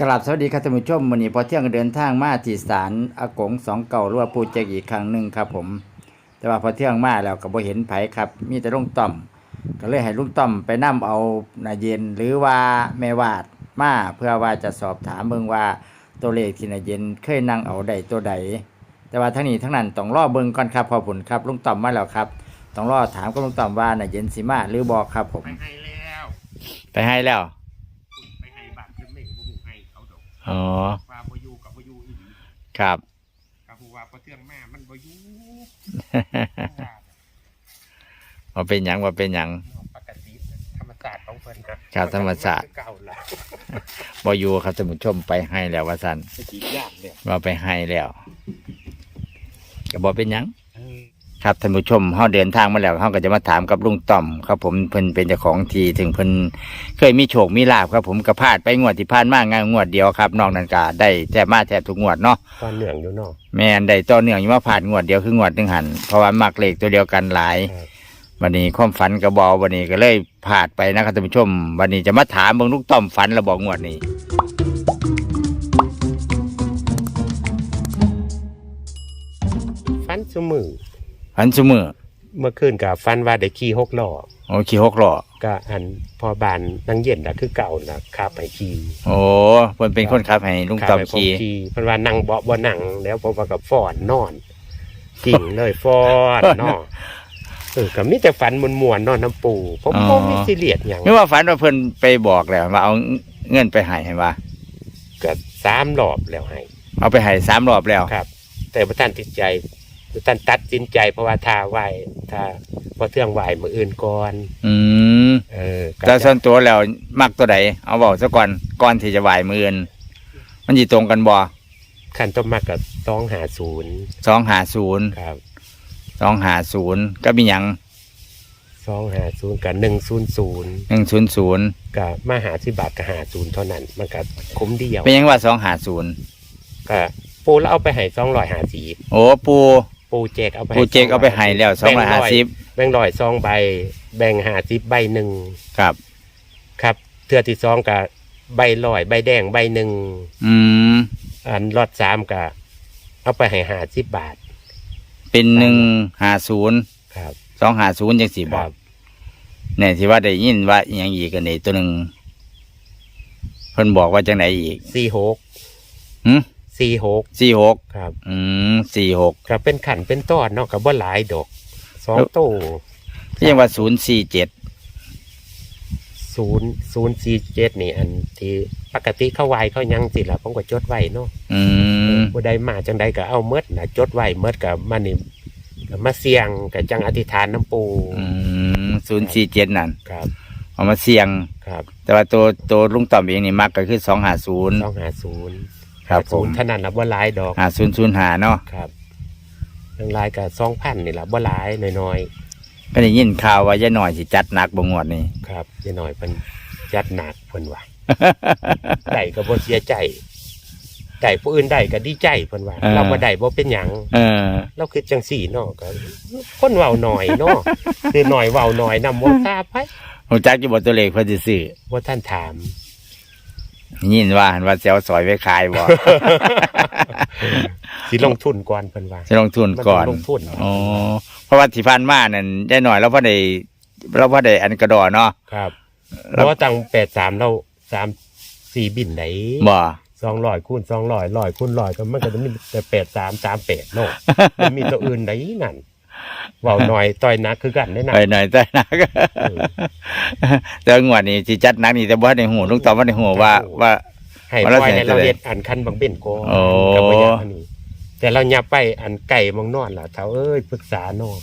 กราบสวัสดีครับท่านผู้ชมวันนี้พอเที่ยงเดินทางมาที่ศาลอากงสองเก่าหรือว่าปูเจกอีกครั้งหนึ่งครับผม แต่ว่าพอเที่ยงมาแล้วก็บ่เห็นไผครับ มีแต่ลุงต่อม ก็เลยให้ลุงต่อมไปนํเอานาเย็นหรือว่าแม่วาดมาเพื่อว่าจะสอบถามเบิ่งว่าตัวเลขที่นาเย็นเคยนั่งเอาได้ตัวใด แต่ว่าทั้งนี้ทั้งนั้นต้องรอเบิ่งก่อนครับพอผลครับลุงต่อมมาแล้วครับต้องรอถามกับลุงต่อมว่านาเย็นสิมาหรือบอกครับผม ไปให้แล้ว ไปให้แล้ว ไปให้บ้านเพิ่นเม่งบ่ฮู้ให้เขาด อกอ๋อว่าบ่อยู่กับบ่อยู่อีหลีครับกับผู้ว่าพอเทื่องมามันบ่อยู่ว่าเป็นหยังว่าเป็นหยังปกติธรรมศาสตร์ของเพิ่นนะครับธรรมศาสตร์เก่าละบอยู่ครับท่านผู้ชมไปให้แล้วว่าสันสติยากเนี่ยว่าไปให้แล้วก็บอกเป็นหยังเออ ครับท่านผู้ชมเฮาเดินทางมาแล้วเฮาก็จะมาถามกับลุงต่อมครับผมเพิ่นเป็นเจ้าของทีถึงเพิ่นเคยมีโชคมีลาบครับ ผมก็พลาดไปงวดที่ผ่านมางานงวดเดียวครับนอกนั้นก็ได้แทบมาแทบทุกงวดเนาะตอนเหนื่องอยู่เนาะแม่นได้ต่อเนื่องอยู่มาผ่านงวดเดียวคืองวดหนึงหันเพราะว่ามักเลขตัวเดียวกันหลายครับวันนี้ความฝันกระบอวันนี้ก็เลยพลาดไปนะครับท่านผู้ชมวันนี้จะมาถามเบิ่งลูกต้อมฝันระบอกงวดนี้ฟันซุมือ ฝันเสมอเมื่อคืนกับฟันว่าได้ขี่หกล้อโอ้ขี่หกล้อก็อันพอบานนั่งเย็นน่ะคือเก่าน่ะขับให้ขี่โอ้เพิ่นเป็นคนขับให้ลุงต้อมขับให้ผขี่ขี่เพิ่นว่านั่งเบาะบ่นั่งแล้วผมว่ากับฟอนนอนกิ่งเลยฟอนเนาะเออก็มีแต่ฝันมวนๆเนอนน้ำปูผมบ่มีซีเรียสหยังไม่ว่าฝันว่าเพิ่นไปบอกแล้วว่าเอาเงินไปให้ให้ว่าก็สามรอบแล้วให้เอาไปให้สามรอบแล้วครับ แต่พระท่านติดใจพระ ท่านตัดสินใจเพราะว่าถ้าไหวถ้าพอเทื่องไหวมืออื่นก่อนอืมเออก็แต่ส่จะวนตัวแล้วมักตัวใดเอาบอกซะก่อนก่อนที่จะไหวมืออื่นมันสิตรงกันบ่ขันต้นมากกับต้องหาศูนย์สองหาศูนย์ครับสองหาศูนย์ก็มีหยังสองหาศูนย์กับหนึ่งศูนย์ศูนย์หนึ่งศูนย์ศูนย์กับมาหาสิบาทกับหาศูนย์เท่านั้น มันก็คุ้มเดียวเป็นหยังว่าสองหาศูนย์ก็ปูแล้วเอาไปให้สองร้อยหาสีโอ้ปู ปูเจกเอาไปปูเจกเอาไปให้แล้วสองร้อยห้าสิบแบ่งร้อยสองใบ แบ่งหาสิบใบหนึ่งครับ ครับเทือที่สองกับใบลอยใบแดงใบหนึ่งอืม อันรอดสามกับเอาไปให้หาสิบบาทเป็นหนึ่งหาศูนย์ครับสองหาศูนย์ยังสี่คบอรักบเนี่ยที่ว่าได้ยินว่าอหยังอีกกันนี่ตัวหนึ่งเพิ่นบอกว่าจังไหนอีกสี่หกหืม สี่หกสี่หกครับ อืมสี่หกก็เป็นขันเป็นต้อนเนาะกับว่าหลายดอกสองตู้เรียกว่าศูนย์สี่เจ็ดศูนย์ศูนย์สี่เจ็ดนี่อันที่ปกติเขาไหวเขายังสิละผมก็จดไว้เนาะอืมผู้ใดมาจังใดก็เอาเมดนะจดไว้เมดกับมานี่ก็มาเสี่ยงกับจังอธิษฐานน้ำปูอืมศูนย์สี่เจ็ดนั่นครับเอามาเสี่ยงครับ แต่ว่าตัวตัวลุงต่อมเองนี่มักก็คือสองหาศูนย์ต้องหาศูนย์ ครับผศูมนย์เท่านั้นละว่าหลายดอก หาศูนย์ศูนย์หาเนาะครับเรื่องหลายกับสองพันนี่ละว่าหลายน้อยก็ได้ยินข่าวว่าย่าหน่อยสิจัดหนักบงวดนี่ ๆครับจะหน่อยเป็นยัดหนักเพิ่นว่า ได้ก็บ่เสียใจได้ผู้อื่นได้ก็ดีใจเพิ่นว่า เออ เราบ่ได้บ่เป็นหยังเออ เราคือจังสี่เนาะก็คนเว้าหน่อยเนาะ คือหน่อยเว้าหน่อยนำบ่ทราบไปผมจักอยู่บนตัวเลขเพิ่นสิซื้อบ่ท่านถาม ยินว่าหันว่าเสียวซอยไว้ขายบ่ สิลงทุนก่อนเพิ่นว่าจะลงทุนก่อน มัต้งลงทุนอ๋อ เพราะว่าที่ผ่านมานั่นได้หน่อยเราพอได้เราพอได้อันกระดอเนาะ ครับเพแล้วราะว่าตัง83เรา3 4บินไหนบ่200คูณ200 100คูณ100ก็มันก็จะมีแต่83 38เนาะมันมีตัวอื่นไหนนั่น เว้าหน่อยต่อยหนักคือกันได้นะไปหน่อยแต่หนักเออแต่ว่างวดนี้สิจัดหนักนี่แต่บ่ได้หูลุงตอบว่าได้หูว่าว่า ให้วันปละล่อยให้แสนเราเท่าไหร่เฮ็ดอันคันบางเบ็นก่อนโอ้ กับบ่อยากอันนี้แต่เราอย่าไปอันไก่มองนอนล่ะเฒ่าเอ้ยปรึกษาเนาะ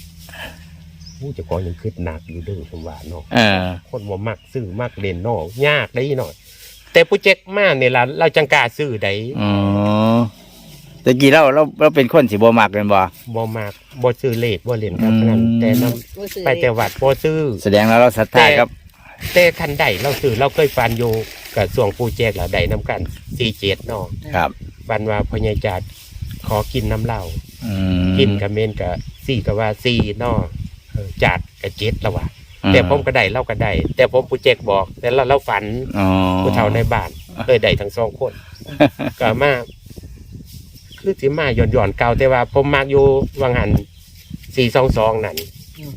ผู้เจ้าของยังคิดหนักอยู่เด้อผมว่าเนาะเออ คนบ่มักซื้อมักเล่นเนาะยากได้หน่อย แต่ผู้เจ็กมาเนี่ยล่ะเราจังกล้าซื้อได้ อ๋อ แต่กี้เราเราเราเป็นคนสิบ่มักแม่นบ่ บ่มักบ่ซื้อเลขบ่เล่นครับอืมนั้นแต่นํไปแต่วัดบ่ซื้อ แสดงแล้วเราศรัทธาครับ แต่คันใดเราซื้อเราเคยฟันอยู่กับส่วงผู้แจกแล้วได้นํกัน47เนาะครับ ฟันว่าพ่อใหญ่จัดขอกินน้ำเหล้าอืมกินกับเมนกับสี่กับว่าสี่เนอเออจัดกับเจ็ดแล้วว่ะอืแต่ผมก็ได้เล่าก็ได้แต่ผมผู้เจกบอก แต่เราเราฝันอ๋อ ผู้เฒ่าในบ้านเลยได้ทั้งสองคน ก็มา คือสิมาหย่อนหย่อนๆเก่าแต่ว่าผมมักอยู่วังหันสี่สองสองนั่นอืม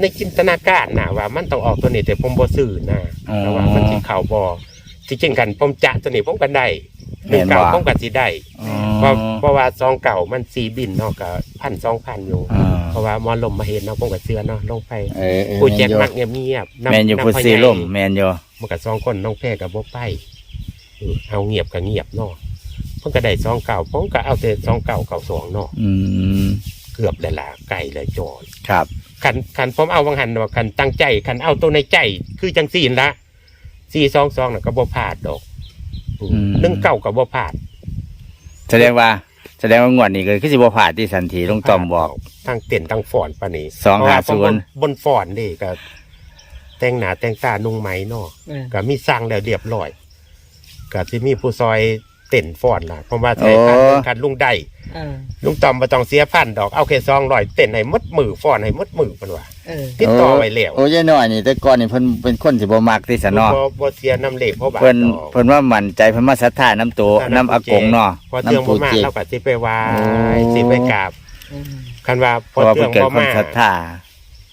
ในจินตนาการนะว่ามันต้องออกตัวนี้แต่ผมบ่ซื้อนะอ๋อ แต่ว่ามันสิเข่าบ่ที่จริงกันผมจะตัวนี้ผมก็ได้หนึ่งแม่นเก่าบ่ ผมก็สิได้อ๋อเพราะเพราะว่าซองเก่ามันสีบินเนาะก็พันสองพันอยู่ อ่าเพราะว่าหมอลมมาเห็นเนาะผมก็เชื่อเนาะลงไปเออเออผู้แจกแมมักนเงียบๆอยู่แมนอยู่ำผู้พ่อซีใหญ่ล่มแมนอยู่มันก็สองคนน้องแพ้กับบ่ไปเออเอาเงียบก็เงียบเนาะ เพิ่นก็ได้ซองเก่าผมก็เอาแต่ซองเก่าเก่าสองเนาะอืมเกือบได้ละไก่เลยจอดครับ คันคันผมเอาวังหันว่าคันตั้งใจคันเอาตัวในใจคือจังสี่ละสี่ซองซองน่ะก็บ่พลาดดอกอืมหนึ่งเก่าก็บ่พลาด แสดงว่า แสดงว่างวดนี้ก็คือสิบ่ผ่านที่สันทีลุงต้อมบอกทั้งเต้นทั้งฟอนปานนี้สองห้าเพระว่ศูนย์บนบนฟอนนี่ก็แต่งหน้าแต่งตานุ่งไหมเนาะเออก็มีสร้างแล้วเรียบร้อยก็สิมีผู้ซอย เต้นฟอนล่ะเพราะว่าใช้คันหนึ่งคันลุงได้เออลุงต่อมบ่ต้องเสียพันดอกเอาแค่ซองร้อยเต้นให้หมดมือฟอนให้หมดมือเพิ่นว่าเออติดต่อไว้แล้วโอ้ยายน้อยนี่แต่ก่อนนี่เพิ่นเป็นคนสิบ่มักที่สนอบ่บ่เสียน้ำเหล็กเพราะบาทเพิ่นดอก เพิ่นว่ามั่นใจเพิ่นมาศรัทธาน้ำตัวถ้าน้ำอากงเนาะพอเทืองน้ำบ่ปูมาเจกเราก็สิไปไหว้โอ้สิไปกราบอืมคันว่าพเพอราะว่าเทืเพิ่อนงเกิดบ่คนมาศรัทธา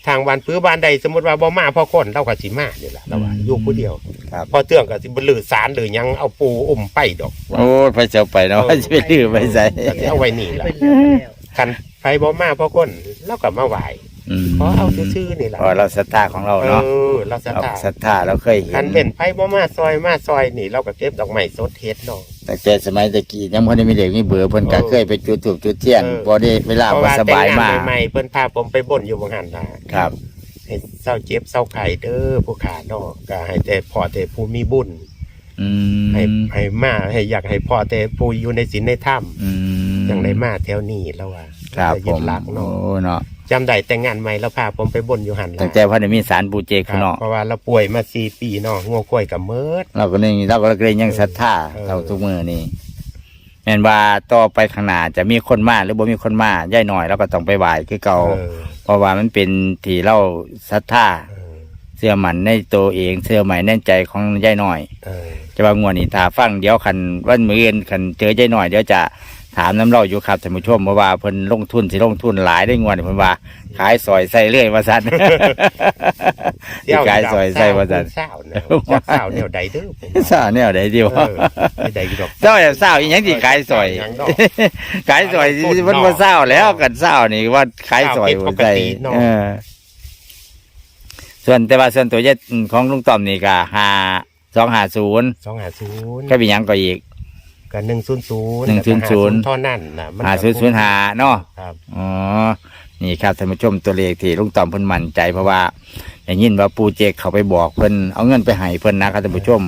ทางวันพื้นบ้านใดสมมุติว่าบ่มาพ่อคนเราก็สิมานี่แหละเราว่าอืม อยู่ผู้เดียวครับพอเทืองก็สิบ่ลือสารหรือหยังเอาปูอุ้มไปดอกโอ้ยไปเจ้าไปเนาะเออสิไปดื้อไปใส่ ก็สิเอาไว้นี่ล่ะเป็นเรื่องแล้วคันไผบ่มาพ่อคนเราก็มาไหว้อืม ขอเอาซื่อๆนี่ล่ะเพราะเราศรัทธาของเราเอเนาะอเราศรัทเราธาศรัทธาเราเคยเห็คันนเป็นไผบ่มาซอยมาซอยนี่เราก็เก็บดอกไม้สดเฮ็ดเนาะตั้งแต่สมัยตะกี้ยังบ่ได้มีเด็กมีเบื่อเพิ่นก็เออเคยไปจุดธูปจุดเทียนเออบ่ได้เวลาเพราะบ่ว่าสแต่งบายงานมากใหม่ๆเพิ่นพาผมไปบ่นอยู่บางหันน่ะครับ ให้เศร้าเจ็บเศร้าไข่เด้อผู้ขาเนาะก็ให้แต่พ่อแต่ผู้มีบุญอืให้มให้มาให้อยากให้พ่อแต่ผู้อยู่ในศีลในธรรมอืมอย่างไรมาแถวนี้แล้วว่าครับจะผยึดมหลักโอ้เนาะเนาะ จำได้แต่งงานใหม่แล้วพาผมไปบนอยู่หันตั้งแต่พอได้มีสารปูเจกครับเนาะเพราะว่าเราป่วยมาสี่ปีเนาะงัวควายกับเมิด เราก็นี่เราก็เลยยังศรัทธาเออ เราทุกมือนี่แม่นว่าต่อไปข้างหน้าจะมีคนมาหรือบ่มีคนมาย่ายหน่อยเราก็ต้องไปไหว้คือเก่า เออเพราะว่ามันเป็นที่เราศรัทธาเออเสื้อมันในตัวเองเสื้อใหม่แน่นใจของย่ายหน่อย เออจะว่างวดนี้ถ้าฟังเดี๋ยวคันวันมื้ออื่นคันเจอย่ายหน่อยเดี๋ยวจะ ถามน้ำเล่าอยู่ครับท่านผู้ชมเพราะว่าเพิ่นลงทุนสิลงทุนหลายได้งวดนี้เพิ่นว่า ขายซอยใส่เรื่อยว่าซั่น สิขายซอยใส่ว่าซั่นเศร้าเนาะจักเศร้าแนวใดเด้อผมซ่าแนวใดเดียวเออไม่ได้ดอกเจ้าอย่าเศร้าอีหยังสิขายซอยหยังดอก ขายซอยมันบ่เศร้าแล้วกันเศร้านี่ว่าขายซอยเศร้าผิดปกใส่ติเนาะเออส่วนแต่ว่าส่วนตัวเย็ดของลุงต้อมนี่ก็ห้าสองห้าศูนย์สองหาศูนย์ก็เป็นหยังก็อีก กับหนึ่งศูนย์ศูนย์100 เท่านั้นนะมัห้าศูนย์ศูนย์ห้าเนาะ ครับอ๋อ นี่ครับท่านผู้ชมตัวเลขที่ลุงต่อมเพิ่นมั่นใจเพราะว่าอย่างยินว่าปูเจกเขาไปบอกเพิ่นเอาเงินไปให้เพิ่นนะครับท่านผู้ชม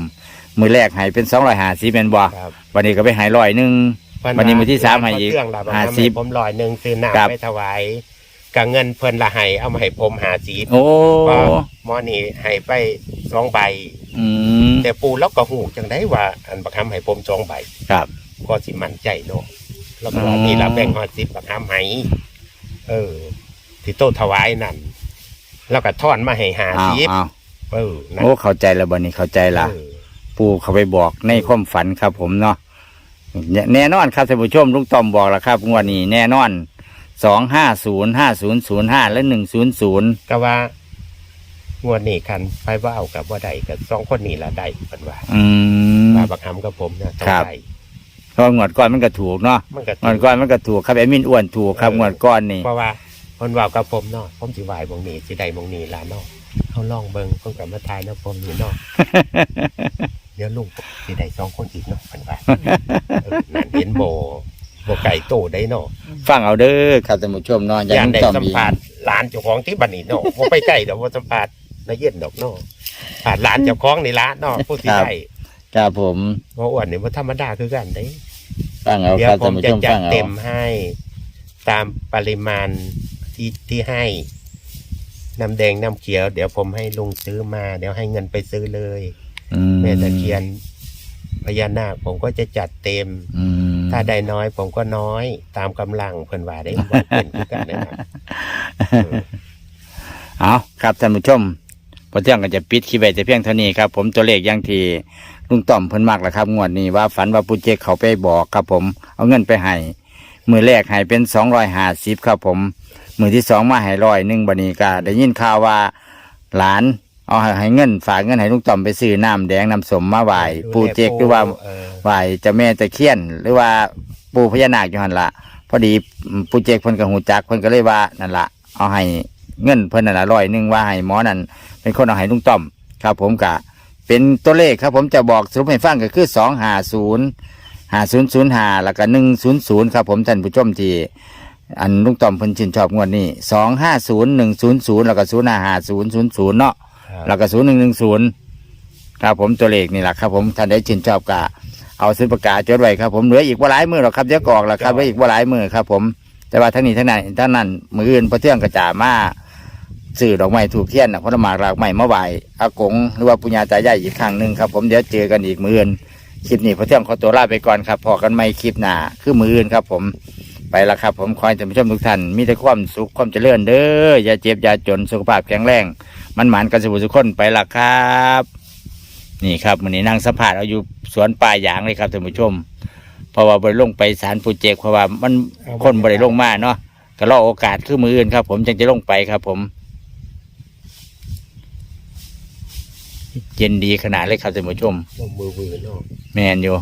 มือแรกให้เป็นสองร้อยห้าสิบเป็นบ่ครับวันนี้ก็ไปให้ร้อยหนึ่ง วันนี้มื้อที่สามให้อีกเครื่องละห้าห้าสิสิบผมลอยหนึ่งซื้อครับ น้ำไปถวายกับเงินเพิ่นละให้เอามาให้ผมหาสีโอ้ก็หมอนี่ให้ไปสองใบ อืมแต่ปูแล้วก็หูจังได้ว่า อันบักคำให้ผมสองใบครับ ก็สิมั่นใจเนาะแล้วก็ว่าอืมนี่ละแบ่งหอดสิบบักคำให้เออที่โตถวายนั่นแล้วก็ทอนมาให้หาอ้าวสิบอ้าวเออนั่นโอ้เข้าใจแล้วบัดนี้เข้าใจละ เออ ปูเขาไปบอกในความฝันครับผมเนาะแน่นอนครับท่านผู้ชมลุงต่อมบอกแล้วครับงวดนี้แน่นอนสองห้าศูนย์ห้าศูนย์ศูนย์ห้าและหนึ่งศูนย์ศูนย์ก็ว่า งวดนี้คันไปว่าเอากับว่าใดกับสองคนนี้ละได้เพิ่นว่าอืมว่าบักคำกับผมเนี่ยต้องครับได้เพราะงวดก่อนมันก็ถูกเนาะมันก็งวดก่อนมันก็ถูกครับแอดมินอ้วนถูกครับงวดก่อนนี่เพราะว่าคนว่ากับผมเนาะผมสิไหวบงนี้สิได้บงนี้ล่ะเนาะเขาลองเบิ่งเพิ่นก็มาทายเนาะผมนี่เนาะเดี๋ยวลุงสิได้สองคนอีกเนาะเพิ่นว่าเออนั่นเห็นโบโบไก่โตได้เนาะฟังเอาเด้อครับท่านผู้ชมเนาะอย่าย่านงได้ต่อมสัมอีกภาษณ์หลานเจ้าของที่บัดนี้เนาะบ่ไปใกล้ดอกบ่สัมภา ษณ์นายเย็นดอกเนาะผ่านหลานเจ้าของนี่ละเนาะผู้ที่ได้ครับผมบ่อ้วนนี่บ่ธรรมดาคือกันเด้ฟังเอาเดี๋ยควรับผท่านมผู้จะชมจัฟัดงเอาเต็มให้ ตามปริมาณที่ที่ให้ น้ำแดงน้ำเขียว เดี๋ยวผมให้ลุงซื้อมา เดี๋ยวให้เงินไปซื้อเลยอืแม่ตะเคียนพญานาคผมก็จะจัดเต็ม อืมถ้าได้น้อยผมก็น้อย ตามกำลังเพิ่นว่าได้ว่าเป็นคือกันนะครับ เอาครับท่านผู้ชม พอเที่ยงก็จะปิดคลิปไว้แต่เพียงเท่านี้ครับผมตัวเลขอย่างที่ลุงต่อมเพิ่นมากแหละครับงวดนี้ว่าฝันว่าปูเจกเขาไปบอกครับผมเอาเงินไปให้มือแรกให้เป็นสองร้อยห้าสิบครับผม มือที่สองมาให้ร้อยหนึ่งบัดนี้ก็ได้ยินข่าวว่าหลานเอาให้ให้เงินฝากเงินให้ลุงต่อมไปซื้อน้ำแดงน้ำสมมาไหว้ปูเจกหรือว่าเออไหวเจ้าแม่ตะเคียน หรือว่าปูพญานาคอยู่หันละพอดีปูเจกเพิ่นกับหูจักเพิ่นก็เลยว่านั่นละเอาให้เงินเพิ่นนั่นละร้อยหนึงว่าให้หมอนั่น เป็นคนเอาให้ลุงต้อมครับ ผมกะเป็นตัวเลขครับ ผมจะบอกสรุปให้ฟังก็คือสองห้าศูนย์ห้าศูนย์ศูนย์ห้าแล้วก็หนึ่งศูนย์ศูนย์ครับ ผมท่านผู้ชมที่อันลุงต้อมเพิ่นชื่นชอบงวดนี้สองห้าศูนย์หนึ่งศูนย์ศูนย์แล้วก็ศูนย์ห้าห้าศูนย์ศูนย์ศูนย์เนาะแล้วก็ศูนย์หนึ่งหนึ่งศูนย์ครับผมตัวเลขนี่แหละครับ ผมท่านได้ชื่นชอบกะเอาซื้อปากกาจดไว้ครับ ผมเหลืออีกว่าหลายมือหรอกครับเดี๋ยวกออกแล้วครับเหลืออีกว่าหลายมือครับ ผมแต่ว่าทั้งนี้ทั้งนั้นทั้งนั้นมืออื่นพอเที่ยงกระจามา สื่อดอกไม้ถูกเทียนนะพระหมากรากไม้มะไหวอากงหรือว่าปุญญาตายายอีกครั้งหนึ่งครับ ผมเดี๋ยวเจอกันอีกมืออื่นคลิปนี้พอเที่ยงขอตัวลาไปก่อนครับพอกันไม่คลิปหน้าคือมืออื่นครับ ผมไปละครับ ผมขอให้ท่านผู้ชมทุกท่านมีแต่ความสุขความเจริญเด้ออย่าเจ็บอย่าจนสุขภาพแข็งแรงมันหมานกันสุขสุขคนไปละครับ นี่ครับวันนี้นั่งสัมผัสเอาอยู่สวนป่าหยางเลยครับท่านผู้ชมเพราะว่าบริลงไปสารปูเจกเพราะว่ามันคนบริลงมาเนาะก็รอโอกาสคือมืออื่นครับ ผมจึงจะลงไปครับ ผม เย็นดีขนาดเลยครับท่านผู้ชมลงมือมือเนาะแมนอยู่